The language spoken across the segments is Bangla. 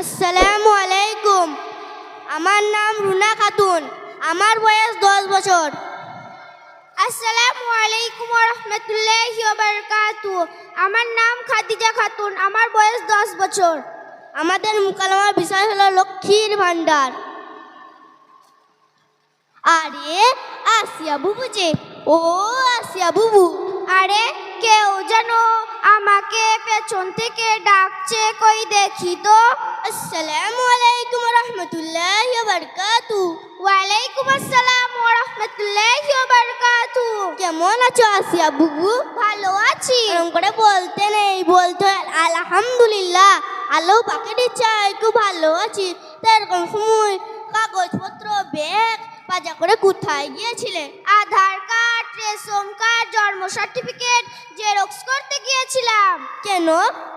আসসালামু আলাইকুম। আমার নাম রুনা খাতুন। আমার বয়স দশ বছর। আসসালামু আলাইকুম রহমতুল্লাহি বারকাতু। আমার নাম খাদিজা খাতুন। আমার বয়স দশ বছর। আমাদের মুকালমার বিষয় হলো লক্ষ্মীর ভাণ্ডার। আরে আসিয়া বুবু যে। ও আসিয়া বুবু। আরে কেউ যেন আমাকে পেছন থেকে ডাকছে, কই দেখি তো। আসসালামু আলাইকুম রহমতুল্লাহি বারকাতু ওয়ালাইকুম আসসালাম রহমতুল্লাহি বারকাতু কেমন আছো আসিয়া বুবু ভালো আছি। এরকম করে বলতে নেই, বলতে আলহামদুলিল্লাহ। আল্লাহ পাকে দিচ্ছে খুব ভালো আছি। তা এরকম সময় কাগজপত্র, ব্যাগ বাজা করে কোথায় গিয়েছিলে? আধার কার্ড, রেশন কার্ড, জন্ম সার্টিফিকেট গিয়েছিলাম কেন?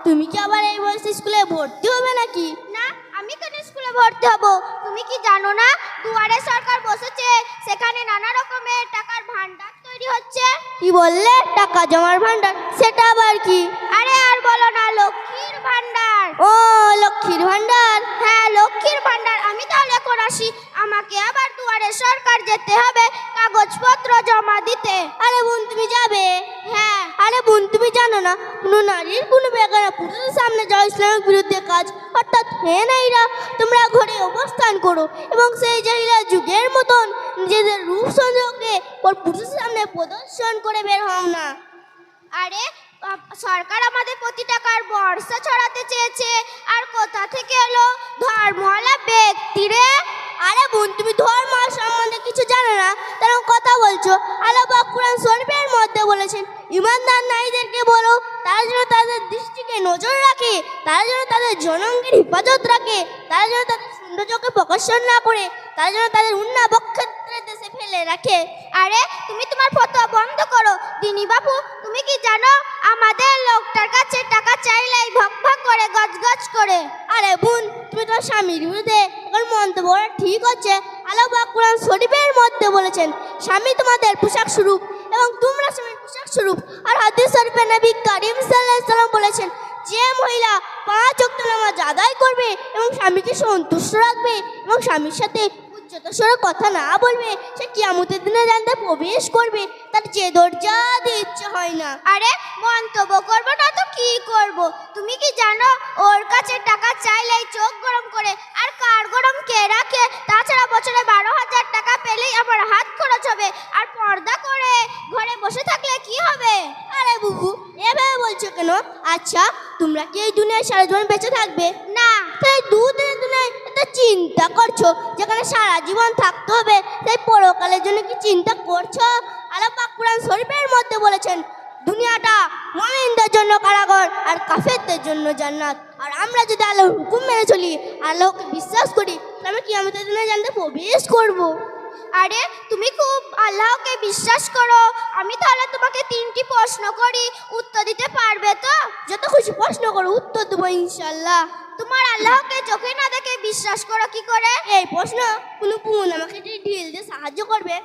তুমি কি আবার এই বয়সে স্কুলে ভর্তি হবে নাকি? না আমি কেন স্কুলে ভর্তি হব? তুমি কি জানো না দুয়ারে সরকার বসেছে সেখানে নানা রকমের টাকার ভান্ডার তৈরি হচ্ছে? কি বললে? টাকা জমার ভান্ডার সেটা আবার কি? আরে আর বলো না লক্ষ্মীর ভান্ডার ও লক্ষ্মীর ভান্ডার হ্যাঁ লক্ষ্মীর ভান্ডার আমি তাহলে এখন আসি। আমাকে আবার দুয়ারে সরকার যেতে হবে কাগজপত্র জমা দিতে। আরে বোন তুমি যাবে? হ্যাঁ। আরে বোন, তুমি জানো না, কোনো নারীর কোনো বেগানা পুরুষের সামনে যাওয়া ইসলামের বিরুদ্ধে কাজ। অর্থাৎ হে নাইরা তোমরা ঘরে অবস্থান করো এবং সেই জাহিলা যুগের মতন নিজেদের রূপ সৌন্দর্যকে ওর পুরুষের সামনে প্রদর্শন করে বের হও না। আরে সরকার আমাদের কোটি টাকার বর্ষা ছড়াতে চেয়েছে। আর কোথা থেকে এলো? ধর্মওয়ালা ব্যক্তি রে আরে বোন, তুমি ধর্ম সম্বন্ধে কিছু জানো না? তারা কথা বলছো। আল্লাহ পাক কোরআন শরীফের মধ্যে বলেছেন ইমানদার নারীদেরকে বলো, তারা যেন তাদের দৃষ্টিকে নজর রাখে, তারা যেন তাদের জনঙ্গের হেফাজত রাখে, তারা যেন তাদের সৌন্দর্যকে প্রকাশন না করে, তারা যেন তাদের উন্না বক্ষেত্রে দেশে ফেলে রাখে। আরে, তুমি তোমার ফতোয়া বন্ধ করো। দিনী বাবু, তুমি কি জানো, আমাদের লোকটার কাছে টাকা চাইলেই ভক ভক করে, গজ গজ করে। আরে বোন, তুমি তোমার স্বামীর বিরুদ্ধে এখন মন্তব্য ঠিক হচ্ছে। আল্লাহ পাক কোরআন শরীফের মধ্যে বলেছেন, স্বামী তোমাদের পোশাক স্বরূপ এবং তোমরা স্বামীর পোশাক স্বরূপ। আর হাদিস শরীফে নবী করিম সাল্লাম বলেছেন, যে মহিলা পাঁচ ওয়াক্ত নামাজ আদায় করবে এবং স্বামীকে সন্তুষ্ট রাখবে এবং স্বামীর সাথে উচ্চত স্বরে কথা না বলবে, সে কিয়ামতের দিনে জানতে প্রবেশ করবে। তার যে দরজা দিয়ে ইচ্ছে হয় না। আরে, মন্তব্য করব না তো কি করব? তুমি কি জানো, ওর কাছে টাকা চাইলেই চোখ গরম কার গরম কে রাখে তাছাড়া বছরে বারো হাজার টাকা পেলেই আবার হাত খরচ হবে আর পর্দা করে ঘরে বসে থাকলে কি হবে আরে বুবু এভাবে বলছো কেন আচ্ছা তোমরা দুনিয়ায় সারা জীবন বেঁচে থাকবে? না। তাই দুদিনের দুনিয়ায় এত চিন্তা করছ, যেখানে সারা জীবন থাকতে হবে। তাই পরকালের জন্য কি চিন্তা করছ? আল্লাহ পাক কোরআন শরীফের মধ্যে বলেছেন, দুনিয়াটা মুমিনদের জন্য কারাগার আর কাফেরদের জন্য জান্নাত। আর আমরা যদি আল্লাহর হুকুম মেনে চলি, আল্লাহকে বিশ্বাস করি, তাহলে কি আমাদের দিনে জানতে প্রবেশ করব? আরে, তুমি খুব আল্লাহকে বিশ্বাস করো। আমি তাহলে তোমাকে তিনটি প্রশ্ন করি। উত্তর দিতে পারবে তো? যত খুশি প্রশ্ন করো, উত্তর দেবো ইনশাল্লাহ তোমার আল্লাহকে চোখে না দেখে বিশ্বাস করো কি করে? এই প্রশ্ন কোনো বোন আমাকে ঢিল দিয়ে সাহায্য করবে।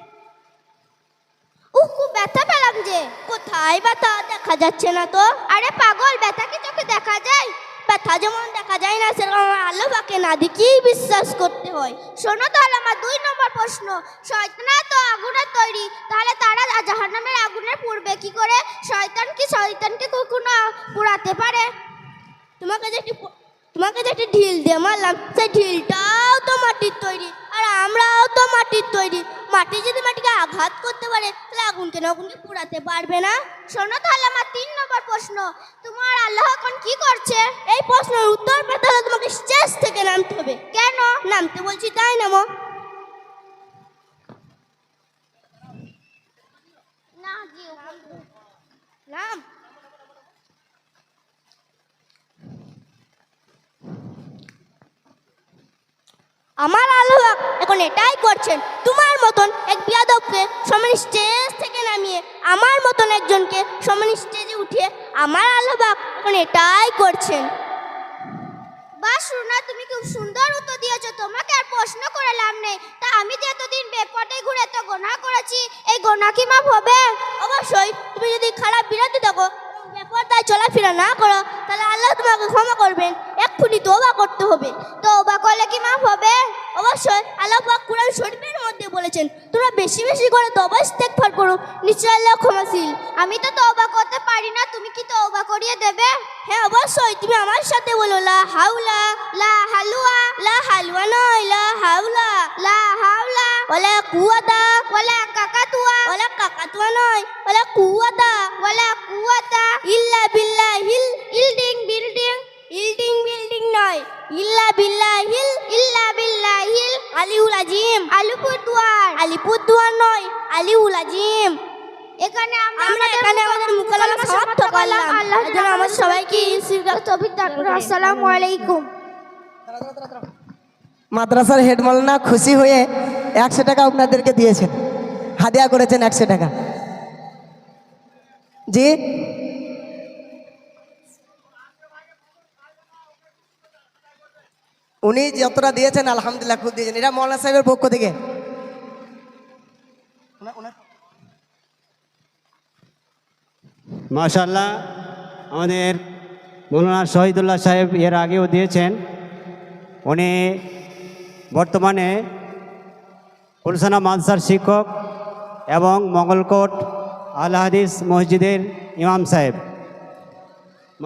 উহ, খুব ব্যথা পেলাম যে। কোথায় ব্যথা? দেখা যাচ্ছে না তো। আরে পাগল, ব্যথা কি চোখে দেখা যায়? ব্যথা যেমন দেখা যায় না, সেরকম আমার আল্লাহ পাকে না দেখেই বিশ্বাস করতে হয়। শোনো তাহলে আমার দুই নম্বর প্রশ্ন। শয়তানা তো আগুনের তৈরি, তাহলে তারা জাহান্নামের আগুনের পুড়বে কি করে? শয়তান কি শয়তানকে কখনো পুড়াতে পারে? তোমাকে যে একটি তোমাকে যে একটি ঢিল দিয়ে মারলাম, সেই ঢিলটাও তো মাটির তৈরি, আর আমরাও তো মাটির তৈরি। মাটি যদি মাটিকে আঘাত করতে পারে, তাহলে আগুনকে না আগুনকে পুড়াতে পারবে না। শোনো তাহলে আমার তিন নম্বর প্রশ্ন। তোমার আল্লাহ কি করছে? এই প্রশ্নের উত্তর পেতে হলে তোমাকে স্টেজ থেকে নামতে হবে। কেন? নামতে বলছি তাই নামো নাম? আমার আল্লাহ এখন এটাই করছেন। তোমার মতন এক বিয়াদবকে সমান আমার আল্লাহ এখন এটাই করছেন। বাস রুনা তুমি খুব সুন্দর উত্তর দিয়েছ। তোমাকে আর প্রশ্ন করে লাভ নেই। তা আমি যে এতদিন বেপটে ঘুরে এত গোনা করেছি, এই গোনা কি মাপ হবে? অবশ্যই, তুমি যদি খারাপ বিরতি থাকো, বেপরদায় চলাফেরা না করো, তাহলে আল্লাহ তোমাকে ক্ষমা করবেন। এক এক্ষুনি তওবা করতে হবে। তওবা করলে কি মাফ হবে? অবশ্যই, আল্লাহ পাক কোরআন শরীফের মধ্যে বলেছেন, তোমরা বেশি বেশি করে তওবা ইস্তেগফার করো। নিশ্চয় আল্লাহ ক্ষমাশীল। আমি তো তওবা করতে পারি না, তুমি কি তওবা করিয়ে দেবে? হ্যাঁ অবশ্যই, তুমি আমার সাথে বলো, লা হাওলা, লা হালুয়া লা হালুয়া নয়, লা হাওলা লা হাওলা, ওয়ালা কুওয়াতা, ওয়ালা কাকাতুয়া ওয়ালা কাকাতুয়া নয়, ওয়ালা কুওয়াতা ওয়ালা কুওয়াতা, ইল্লা এখানে আমরা এখানে আমাদের মুকালামা সমাপ্ত করলাম আল্লাহ যেন আমাদের সবাইকে ইসলামের তৌফিক দান করুন। আসসালামু আলাইকুম। মাদ্রাসার হেড মাওলানা খুশি হয়ে একশো টাকা আপনাদেরকে দিয়েছেন। হাদিয়া করেছেন একশো টাকা। জি? উনি যতটা দিয়েছেন আলহামদুলিল্লাহ খুব দিয়েছেন। এটা মৌলানা সাহেবের পক্ষ থেকে। মাশাল্লাহ আমাদের মৌলানা শহীদুল্লাহ সাহেব এর আগেও দিয়েছেন। উনি বর্তমানে পুলসানা মানসার শিক্ষক এবং মঙ্গলকোট আল হাদিস মসজিদের ইমাম সাহেব।